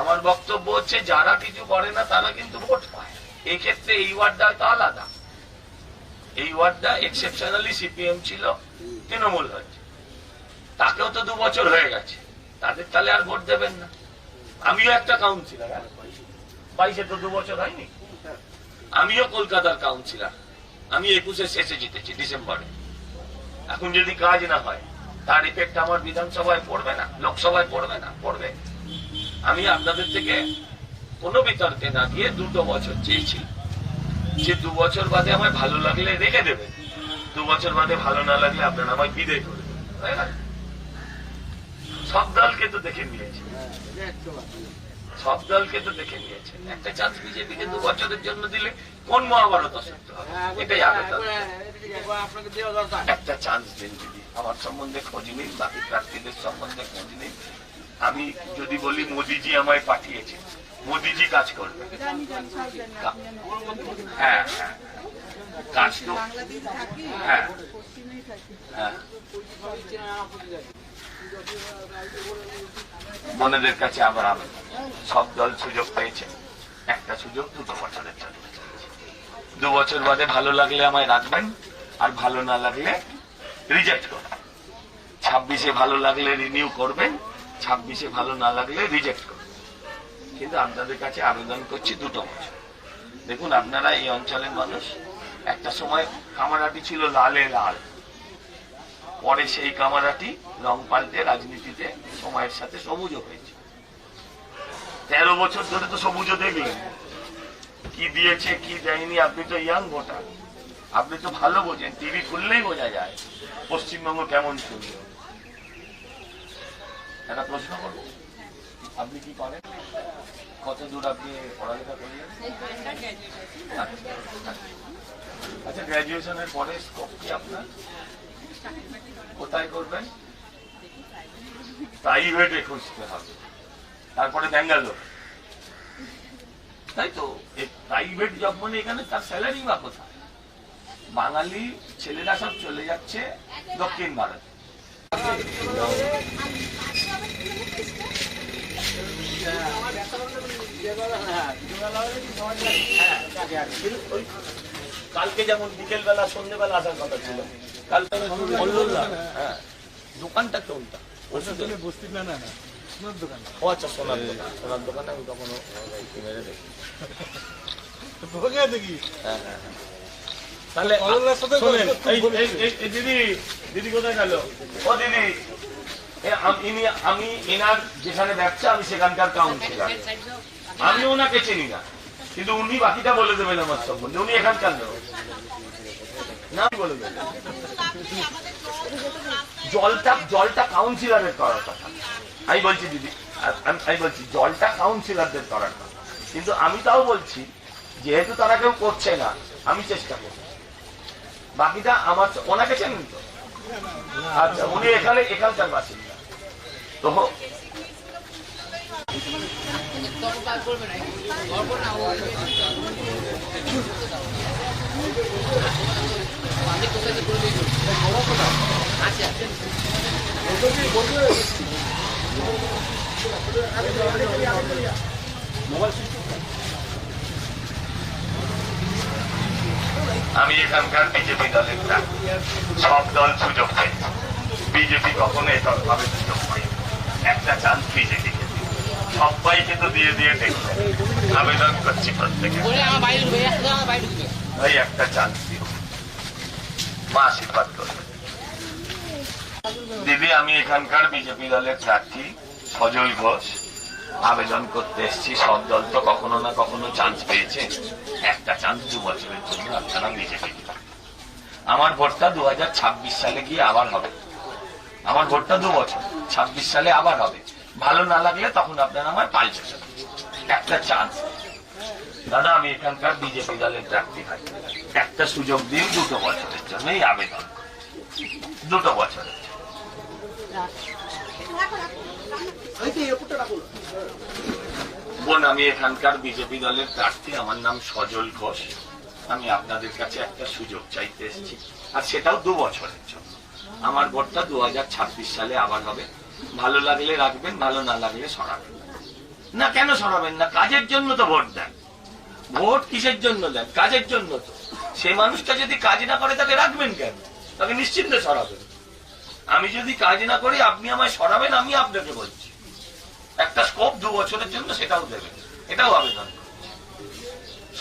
আমার বক্তব্য হচ্ছে, যারা কিছু করে না, তারা কিন্তু ভোট পায়। এক্ষেত্রে এই ওয়ার্ডটা তো আলাদা। এই ওয়ার্ডটা এক্সেপশনালি সিপিএম ছিল, তৃণমূল হয়েছে। তাকেও তো দু বছর হয়ে গেছে। তাদের তাহলে আর ভোট দেবেন না। আমিও একটা কাউন্সিলর বাইশে তো দু বছর হয়নি। আমিও কলকাতার কাউন্সিলার আমি একুশে শেষে জিতেছি, ডিসেম্বরে। এখন যদি কাজ না হয় তার ইফেক্ট আমার বিধানসভায় পড়বে না লোকসভায় পড়বে না পড়বে। আমি আপনাদের থেকে কোনো বিতর্কে না গিয়ে দুটো বছর চেয়েছি। যে দু বছর বাদে আমায় ভালো লাগলে রেখে দেবেন দু বছর বাদে ভালো না লাগলে আপনারা আমায় বিদায় করে দেবেন সব দলকে তো দেখে নিয়েছে। সব দলকে তো দেখে নিয়েছেন একটা চান্স বিজেপিকে দু বছরের জন্য দিলে কোন মহাভারত অসত্য হবে? এটাই আপনাকে দেওয়া দরকার। একটা চান্স দিন দিদি আমার সম্বন্ধে খোঁজ নিন, বাকি প্রার্থীদের সম্বন্ধে খোঁজ নিন। আমি যদি বলি, মোদিজি আমায় পাঠিয়েছে। মোদিজি কাজ করবে। হ্যাঁ হ্যাঁ। কাজ তো হ্যাঁ। হ্যাঁ। বোনেদের কাছে আবার আবেদন সব দল সুযোগ পেয়েছে। একটা সুযোগ দুটো বছরের জন্য। দু বছর বাদে ভালো লাগলে আমায় রাখবেন, আর ভালো না লাগলে রিজেক্ট করবেন ছাব্বিশে ভালো লাগলে রিনিউ করবেন ছাব্বিশে ভালো না লাগলে রিজেক্ট করবেন কিন্তু আপনাদের কাছে আবেদন করছি দুটো বছর। দেখুন, আপনারা এই অঞ্চলের মানুষ। একটা সময় কামারাটি ছিল লালে লাল। পরে সেই কামারাটি রং পাল্টে রাজনীতিতে সময়ের সাথে সবুজও হয়েছে। তেরো বছর ধরে তো সবুজও দেখলেন। কি দিয়েছে, কি দেয়নি? আপনি তো ইয়াং ভোটার আপনি তো ভালো বোঝেন টিভি খুললেই বোঝা যায় পশ্চিমবঙ্গ কেমন চলল একটা প্রশ্ন করব। আপনি কি করেন? কত দূর আপনি পড়ালেখা করলেন আচ্ছা গ্র্যাজুয়েশনের পরে স্কোপ কি আপনার? কোথায় করবেন? প্রাইভেটে খুঁজতে হবে। তারপরে ব্যাঙ্গালোর। তাই তো? প্রাইভেট জব মানে এখানে তার স্যালারি বা কোথায়? বাঙালি ছেলেরা সব চলে যাচ্ছে দক্ষিণ ভারত। কালকে যেমন বিকেল বেলা সন্ধ্যে বেলা আসার কথা ছিল। কালকে হ্যাঁ। দোকানটা কোনটা? বস্তি না না না সোনার দোকান। ও আচ্ছা সোনার দোকান। সোনার দোকানে আমি কখনো দেখি দেখি। হ্যাঁ হ্যাঁ হ্যাঁ। তাহলে শোনেন, এই- দিদি দিদি কোথায় গেল? ও দিদি ইনি- আমি এনার যেখানে ব্যবসা আমি সেখানকার কাউন্সিলার আমি ওনাকে চিনি না কিন্তু উনি বাকিটা বলে দেবেন আমার সম্বন্ধে। উনি এখানকার লোক। না বলে দেবেন জলটা জলটা কাউন্সিলরের করার কথা। আমি বলছি দিদি আমি আমি বলছি জলটা কাউন্সিলারদের করার কথা। কিন্তু আমি তাও বলছি যেহেতু তারা কেউ করছে না আমি চেষ্টা করব বাকিটা আমার ওনাকে চেনেন তো আচ্ছা উনি এখানে এখানকার বাসিন্দা তো আমি এখানকার বিজেপি দলের। সব দল সুযোগ পেয়েছে। বিজেপি কখনো ভাবে সুযোগ পাই একটা চান্স বিজেপি সবাইকে তো দিয়ে দিয়ে দেখবে। আবেদন করছি প্রত্যেকে। ভাই একটা চান্স দিও। মা আশীর্বাদ করবে দিদি আমি এখানকার বিজেপি দলের প্রার্থী সজল ঘোষ। আবেদন করতে এসেছি সব দল তো কখনো না কখনো চান্স পেয়েছে। একটা চান্স দু বছরের জন্য আপনারা বিজেপি আমার ভোটটা দু সালে গিয়ে আবার হবে। আমার ভোটটা দু বছর ছাব্বিশ সালে আবার হবে। ভালো না লাগলে তখন আপনারা আমার পাল্টে যাবেন একটা চান্স দাদা আমি এখানকার বিজেপি দলের প্রার্থী ভাই। একটা সুযোগ দিন দুটো বছরের জন্যই আবেদন দুটো বছরের বোন, আমি এখানকার বিজেপি দলের প্রার্থী। আমার নাম সজল ঘোষ। আমি আপনাদের কাছে একটা সুযোগ চাইতে এসেছি। আর সেটাও দু বছরের জন্য। আমার ভোটটা দু হাজার ছাব্বিশ সালে আবার হবে। ভালো লাগলে রাখবেন, ভালো না লাগলে সরাবেন না, কেন সরাবেন না? কাজের জন্য তো ভোট দেন। ভোট কিসের জন্য দেন? কাজের জন্য তো। সে মানুষটা যদি কাজ না করে, তাকে রাখবেন কেন? তাকে নিশ্চিন্তে সরাবেন। আমি যদি কাজ না করি, আপনি আমায় সরাবেন, আমি আপনাকে বলছি। একটা স্কোপ দু বছরের জন্য সেটাও দেবে। এটাও আবেদন করছি।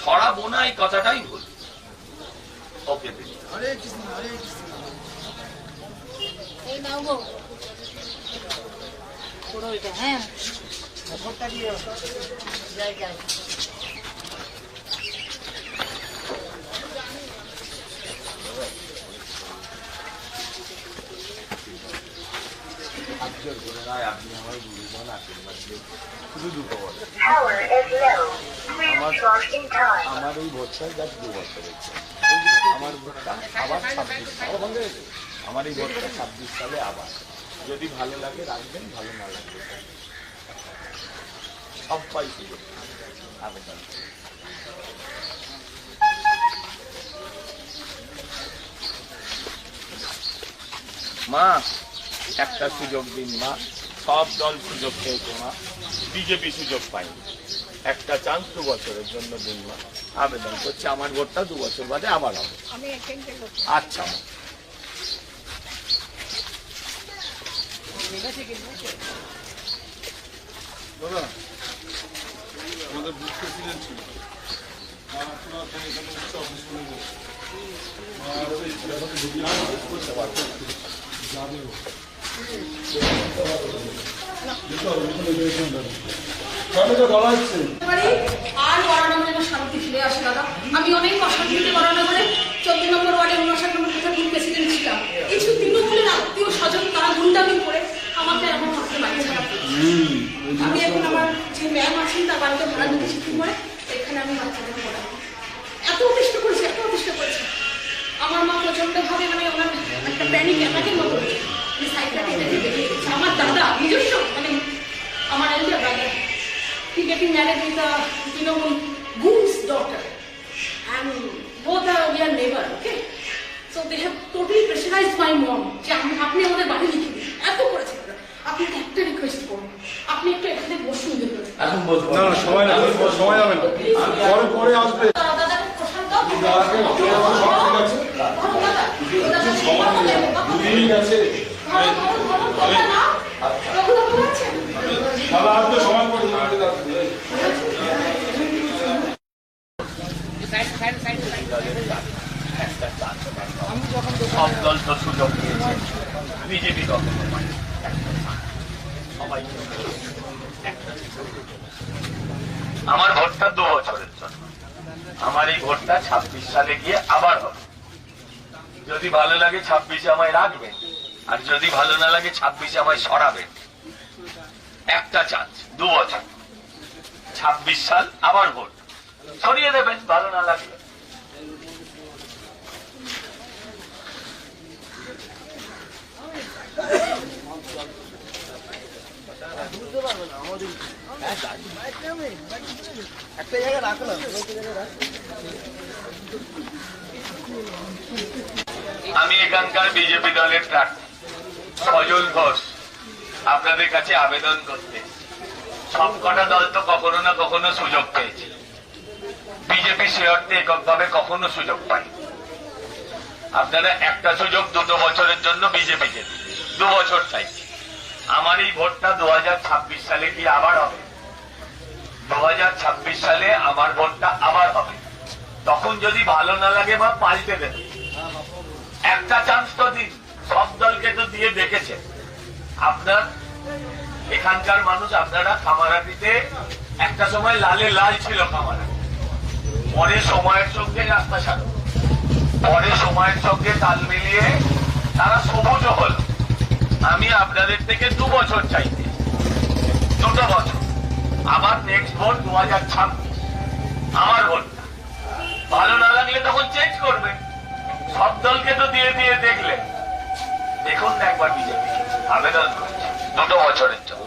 সরাবো না এই কথাটাই ভুল ওকে হ্যাঁ। যাই যাই আপনি আমার। শুধু দুটো. আমার এই ভোটটা দু জন্য। আমার ভোটটা আবার ছাব্বিশ আমার এই ভোটটা ছাব্বিশ সালে আবার যদি ভালো লাগে রাখবেন ভালো না লাগবে সবাই সুযোগ আবেদন মা একটা সুযোগ দিন মা সব দল সুযোগ পেয়েছে মা বিজেপি সুযোগ পায়নি একটা চান্স দু বছরের জন্য দিন মা আবেদন করছে আমার ভোটটা দু বছর বাদে আবার হবে। আচ্ছা। মা দাদা আমাদের বুথ প্রেসিডেন্ট ছিল। আপনার এখানে আর ওই ব্যাপারটা ঢুকলে আমাদের করতে পারবে না। যাবে ও। যেতে হবে, ওখানে গিয়ে এখানে দাঁড়াবে। তাহলে তো বলা হচ্ছে পারি আর ওয়ার্ড যেন শান্তি ফিরে আসে দাদা আমি অনেক অশান্তিতে করানো করে চোদ্দ নম্বর ওয়ার্ডে উনষাট নম্বর কোথায় বুথ প্রেসিডেন্ট ছিলাম আত্মীয় স্বজন তারা গুন্ডামি করে আমাকে এখন থাকতে পারছে না আমি এখন আমার যে ম্যাম আছেন তার বাড়িতে ভাড়া দিতে শিখি করে এখানে আমি বাচ্চাদের পড়াবো এত অতিষ্ঠ করেছে এত অতিষ্ঠ করেছে আমার মা প্রচণ্ড ভাবে মানে ওনার একটা প্যানিক অ্যাটাকের মতো হয়েছে আমি আমার দাদা নিজস্ব মানে আমার elder brother he getting married with a Trinamool goon's daughter. And both are we are neighbor, okay? So they have totally pressurized my mom. যে আপনি আপনি আমাদের বাড়ি লিখে দিন এত করেছে। আপনি একটা রিকোয়েস্ট করুন আপনি একটু এখানে বসুন দেখুন এখন বলব না না সময় না সময় হবে না পরে পরে আসবে দাদা দেবো। ঠিক আছে ধরো, ধরো, ধরো, কথা নাও। রঘুবাবু আছেন? তাহলে আসবে সময় করে দাঁড়াতে থাকবে। সব দল তো সুযোগ পেয়েছে বিজেপি কখনো পায়নি। সবাই একটা সুযোগ। আমার ভোটটা দু বছরের জন্য আমার এই ভোটটা ছাব্বিশ সালে গিয়ে আবার হবে যদি ভালো লাগে ছাব্বিশে আমায় রাখবেন আর যদি ভালো না লাগে ছাব্বিশে আমায় সরাবেন একটা চান্স দু বছর। ছাব্বিশ সাল আবার ভোট। সরিয়ে দেবেন, ভালো না লাগলে। আমি এখানকার বিজেপি দলের প্রার্থী। সজল ঘোষ, আপনাদের কাছে আবেদন করতে। সবকটা দল তো কখনো না কখনো সুযোগ পেয়েছে। বিজেপি সে অর্থে এককভাবে কখনো সুযোগ পায় আপনারা একটা সুযোগ দুটো বছরের জন্য বিজেপিকে দু বছর চাইছে আমার এই ভোটটা দু হাজার ছাব্বিশ সালে কি আবার হবে? দু হাজার ছাব্বিশ সালে আমার ভোটটা আবার হবে। তখন যদি ভালো না লাগে বা পাল্টে দেবে। একটা চান্স তো দিন সব দলকে তো দিয়ে দেখেছে আপনার এখানকার মানুষ আপনারা খামারাটিতে একটা সময় লালে লাল ছিল খামারা। পরে সময়ের সঙ্গে রাস্তা ছাড়ো পরে সময়ের সঙ্গে তাল মিলিয়ে তারা সবুজ হল। আমি আপনাদের থেকে দু বছর চাইতে দুটো বছর। আমার নেক্সট ভোট দু হাজার ছাব্বিশ। আমার ভোটটা ভালো না লাগলে তখন চেঞ্জ করবে। সব দলকে তো দিয়ে দিয়ে দেখুন না একবার বিজেপি। আবেদন করছে দুটো বছরের জন্য।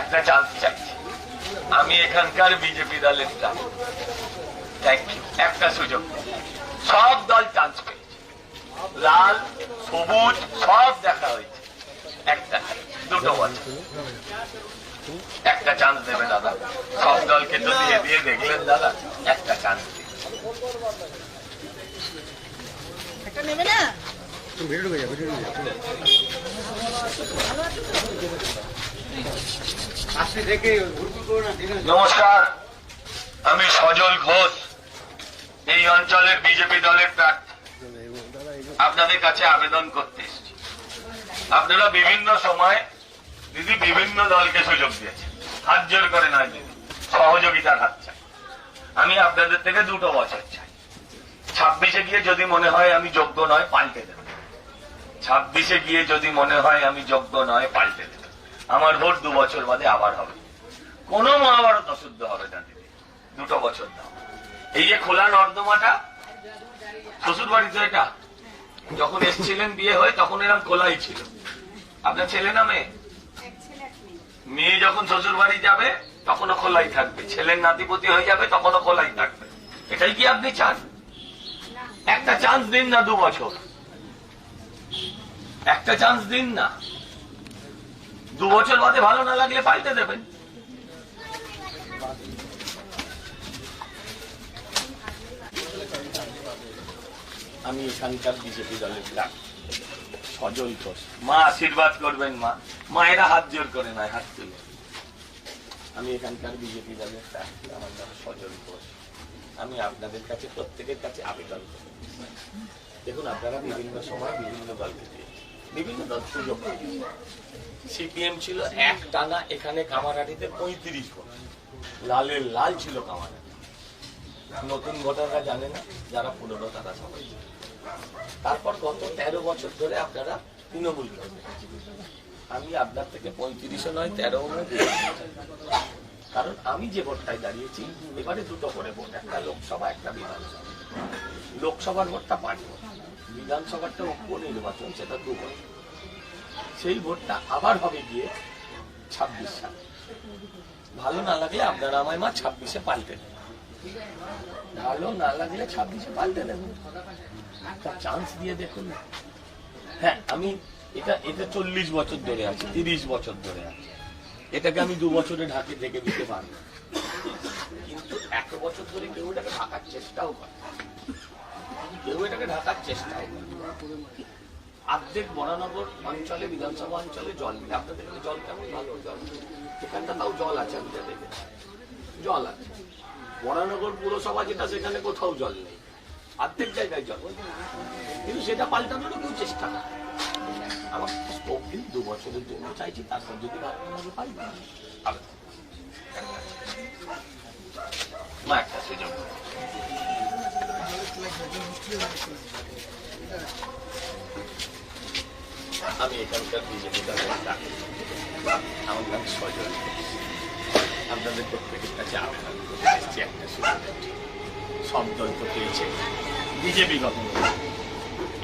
একটা চান্স চাইছি। আমি এখানকার বিজেপি দলের থ্যাংক একটা সুযোগ সব দল চান্স পেয়েছে। লাল, সবুজ, সব দেখা হয়েছে। একটা দুটো বছর। একটা চান্স দেবে দাদা। সব দলকে তো দিয়ে দিয়ে দেখলেন দাদা। একটা চান্স একটা নেবে না আছে নমস্কার। আমি সজল ঘোষ। এই অঞ্চলের বিজেপি দলের প্রার্থী। আপনাদের কাছে আবেদন করতে এসেছি। আপনারা বিভিন্ন সময় দিদি বিভিন্ন দলকে সুযোগ দিয়েছেন। হাত জোর করে নয় দিদি, সহযোগিতার হাত চাই। আমি আপনাদের থেকে দুটো বছর চাই। ছাব্বিশে গিয়ে যদি মনে হয় আমি যোগ্য নয়, পাল্টে দেব ছাব্বিশে গিয়ে যদি মনে হয় আমি যোগ্য নয়, পাল্টে দেব। আমার ভোট দু বছর বাদে আবার হবে। কোনো মহাভারত অশুদ্ধ হবে না দিদি। দুটো বছর দাও। এই যে খোলা নর্দমাটা শ্বশুর বাড়িতে এটা, যখন এসছিলেন বিয়ে হয়ে, তখন এরকম খোলাই ছিল। আপনার ছেলে না মেয়ে? মেয়ে যখন শ্বশুর বাড়ি যাবে, তখনও খোলাই থাকবে। ছেলের নাতিপতি হয়ে যাবে, তখনও খোলাই থাকবে। এটাই কি আপনি চান? একটা চান্স দিন না দু বছর। একটা চান্স দিন না। দু বছর বাদে ভালো না লাগলে পাল্টে দেবেন। আমি এখানকার বিজেপি দলের প্রার্থী সজল ঘোষ। মা আশীর্বাদ করবেন মা। মায়েরা হাত জোর করে নয় হাত তুলে। আমি এখানকার বিজেপি দলের প্রার্থী আমার নাম সজল ঘোষ। আমি আপনাদের কাছে প্রত্যেকের কাছে আবেদন করি দেখুন আপনারা বিভিন্ন সময় বিভিন্ন দলকে দিয়ে বিভিন্ন দল সুযোগ সিপিএম ছিল এক টানা, এখানে কামারহাটিতে পঁয়ত্রিশ ভোট। লালের লাল ছিল কামারহাটি। নতুন ভোটাররা জানে না, যারা পুরনো তারা সবাই তারপর গত তেরো বছর ধরে আপনারা তৃণমূল আমি আপনার থেকে পঁয়ত্রিশও নয় তেরো কারণ আমি যে ভোটটায় দাঁড়িয়েছি, এবারে দুটো করে ভোট, একটা লোকসভা, একটা বিধানসভা। লোকসভার ভোটটা পাঁচ ভোট। বিধানসভারটা উপনির্বাচন, সেটা দু সেই ভোটটা আবার হবে গিয়ে ছাব্বিশ সালে। ভালো না লাগলে আপনারা আমায় মা ছাব্বিশে পাল্টে ভালো না লাগলে ছাব্বিশে পাল্টে একটা চান্স দিয়ে দেখুন হ্যাঁ আমি এটা এটা চল্লিশ বছর ধরে আছি, তিরিশ বছর ধরে আছে। এটাকে আমি দু বছরে ঢাকে ঢেকে দিতে পারব। কিন্তু এক বছর ধরে কেউ এটাকে ঢাকার চেষ্টাও করে কেউ এটাকে ঢাকার চেষ্টাও করে অর্ধেক বরানগর অঞ্চলে, বিধানসভা অঞ্চলে জল নেই। আপনাদের এখানে জল কেমন? ভালো জল। এখানটা তাও জল আছে, আমি যা জল আছে। বরানগর পুরসভা যেটা, সেখানে কোথাও জল নেই। অর্ধেক জায়গায় জল। কিন্তু সেটা পাল্টানোরও কেউ চেষ্টা না। আমার দু বছরের জন্য চাইছি, তারপর যদি ভালো আমি এখানকার বিজেপি দলের আমার নাম সজল আপনাদের প্রত্যেকের কাছে আবেদন করতে এসেছি একটা সব দল তো পেয়েছে। বিজেপি গঠন।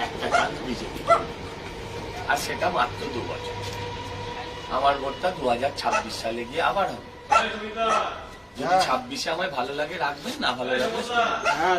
একটা চান্স বিজেপি। আর সেটা মাত্র দু বছর। আমার ভোটটা দু হাজার ছাব্বিশ সালে গিয়ে আবার হবে। ছাব্বিশে আমায় ভালো লাগে রাখবেন না ভালো লাগবে হ্যাঁ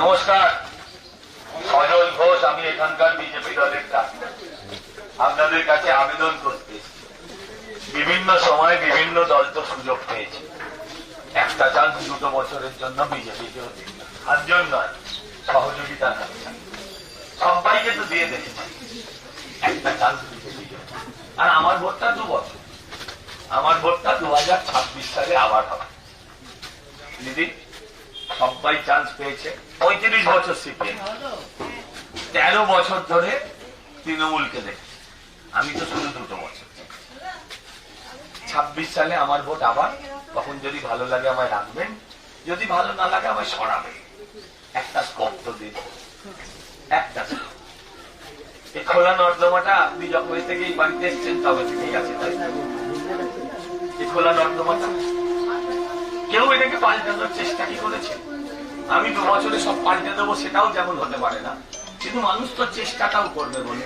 নমস্কার। সজল ঘোষ, আমি এখানকার বিজেপি দলের আপনাদের কাছে আবেদন করতে বিভিন্ন সময় বিভিন্ন দল তো সুযোগ পেয়েছে। একটা চান্স দুটো বছরের জন্য বিজেপিকেও দিন সাতজন নয় সহযোগিতার হাত চাই। সবাইকে তো দিয়ে দেখেছি। আর আমার ভোটটা দু বছর। আমার ভোটটা দু হাজার ছাব্বিশ সালে আবার হবে। দিদি সবাই চান্স পেয়েছে। পঁয়ত্রিশ বছর সিপিএম। তেরো বছর ধরে তৃণমূলকে দেখে। আমি তো শুধু দুটো বছর। ছাব্বিশ সালে আমার ভোট আবার, তখন যদি ভালো লাগে আমায় রাখবেন, যদি ভালো না লাগে আমায় সরাবেন। একটা স্কোপ দিন। একটা। এই খোলা নর্দমাটা আপনি যখন থেকে বাড়িতে এসছেন তবে থেকেই আছে, তাই? এই খোলা নর্দমাটা। কেউ এটাকে পাল্টানোর চেষ্টা কি করেছে? আমি দু বছরে সব পাল্টে দেবো, সেটাও যেমন হতে পারে না। কিন্তু মানুষ তো চেষ্টাটাও করবে বলে।